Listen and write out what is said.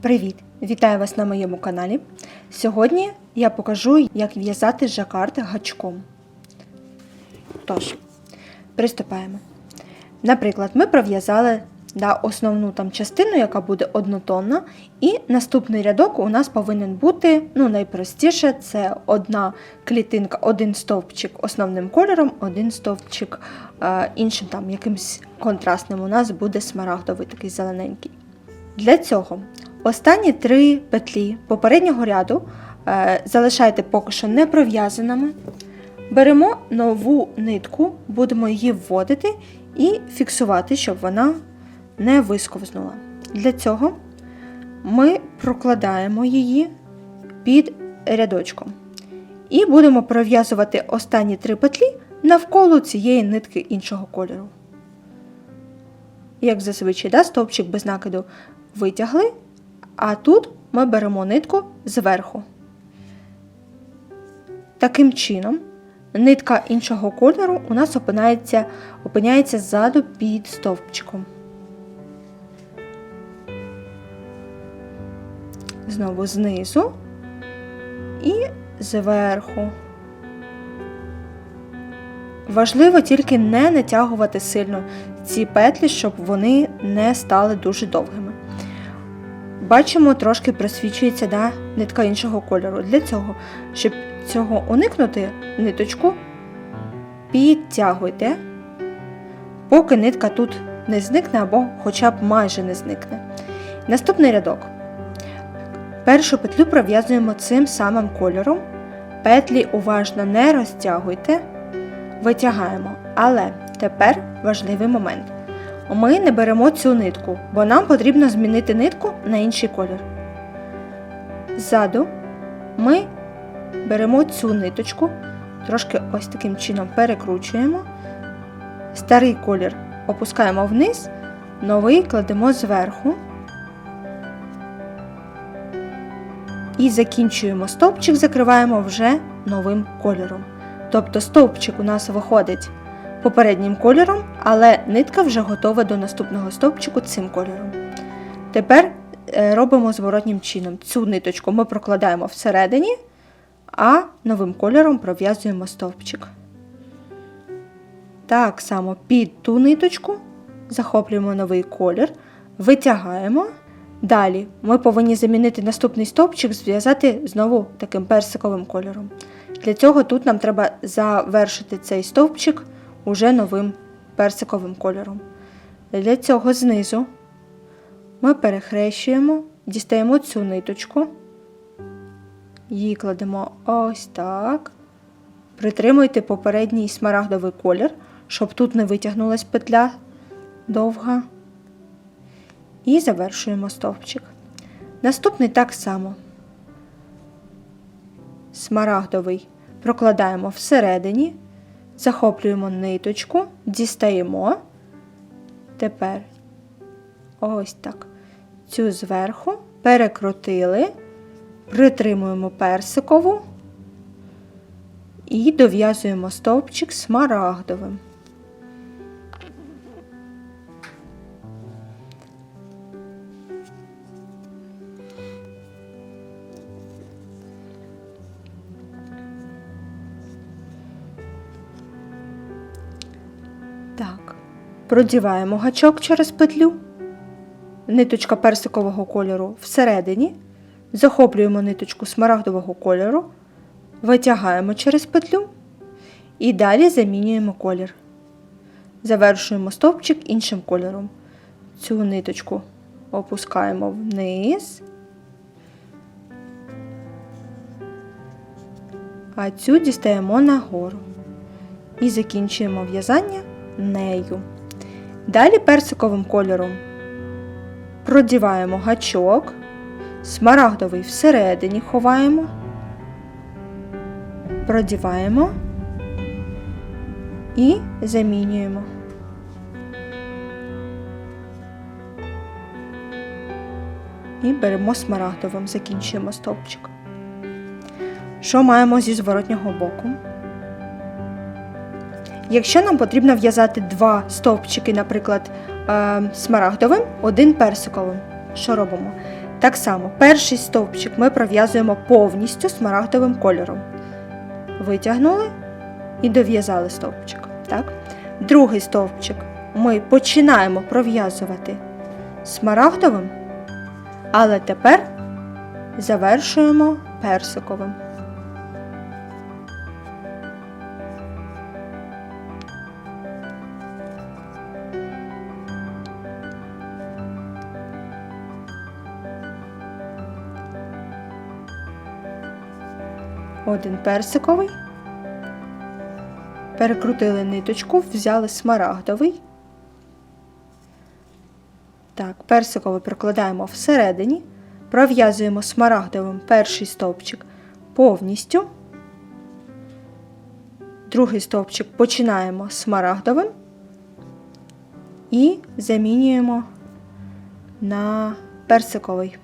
Привіт! Вітаю вас на моєму каналі. Сьогодні я покажу, як в'язати жакард гачком. Тож, приступаємо. Наприклад, ми пров'язали да, основну там частину, яка буде однотонна, і наступний рядок у нас повинен бути ну, найпростіше це одна клітинка, один стовпчик основним кольором, один стовпчик е, іншим там якимсь контрастним. У нас буде смарагдовий такий зелененький. Для цього останні три петлі попереднього ряду е, залишайте поки що не пров'язаними. Беремо нову нитку, будемо її вводити і фіксувати, щоб вона не висковзнула. Для цього ми прокладаємо її під рядочком. І будемо пров'язувати останні три петлі навколо цієї нитки іншого кольору. Як зазвичай, да, стовпчик без накиду витягли, а тут ми беремо нитку зверху. Таким чином, нитка іншого кольору у нас опиняється, опиняється ззаду під стовпчиком. Знову знизу і зверху. Важливо тільки не натягувати сильно ці петлі, щоб вони не стали дуже довгими. Бачимо, трошки просвічується да, нитка іншого кольору. Для цього, щоб цього уникнути, ниточку підтягуйте, поки нитка тут не зникне або хоча б майже не зникне. Наступний рядок. Першу петлю пров'язуємо цим самим кольором. Петлі уважно не розтягуйте, витягаємо. Але тепер важливий момент. Ми не беремо цю нитку, бо нам потрібно змінити нитку на інший колір. Ззаду ми беремо цю ниточку, трошки ось таким чином перекручуємо. Старий колір опускаємо вниз, новий кладемо зверху. І закінчуємо стовпчик, закриваємо вже новим кольором. Тобто стовпчик у нас виходить попереднім кольором, але нитка вже готова до наступного стовпчику цим кольором. Тепер е, робимо зворотнім чином. Цю ниточку ми прокладаємо всередині, а новим кольором пров'язуємо стовпчик. Так само під ту ниточку захоплюємо новий колір, витягаємо. Далі ми повинні замінити наступний стовпчик, зв'язати знову таким персиковим кольором. Для цього тут нам треба завершити цей стовпчик уже новим персиковим кольором. Для цього знизу ми перехрещуємо, дістаємо цю ниточку, її кладемо ось так. Притримуйте попередній смарагдовий колір, щоб тут не витягнулась петля довга. І завершуємо стовпчик. Наступний так само. Смарагдовий прокладаємо всередині, захоплюємо ниточку, дістаємо. Тепер ось так. Цю зверху перекрутили, притримуємо персикову і дов'язуємо стовпчик смарагдовим. Так, продіваємо гачок через петлю, ниточка персикового кольору всередині, захоплюємо ниточку смарагдового кольору, витягаємо через петлю. І далі замінюємо колір. Завершуємо стовпчик іншим кольором. Цю ниточку опускаємо вниз, а цю дістаємо нагору. І закінчуємо в'язання нею. Далі персиковим кольором продіваємо гачок, смарагдовий всередині ховаємо, продіваємо і замінюємо. І беремо смарагдовим, закінчуємо стовпчик. Що маємо зі зворотнього боку? Якщо нам потрібно в'язати два стовпчики, наприклад, е, смарагдовим, один персиковим, що робимо? Так само, перший стовпчик ми пров'язуємо повністю смарагдовим кольором. Витягнули і дов'язали стовпчик. Так? Другий стовпчик ми починаємо пров'язувати смарагдовим, але тепер завершуємо персиковим. Один персиковий. Перекрутили ниточку, взяли смарагдовий. Так, персиковий прокладаємо всередині, пров'язуємо смарагдовим перший стовпчик повністю. Другий стовпчик починаємо смарагдовим і замінюємо на персиковий.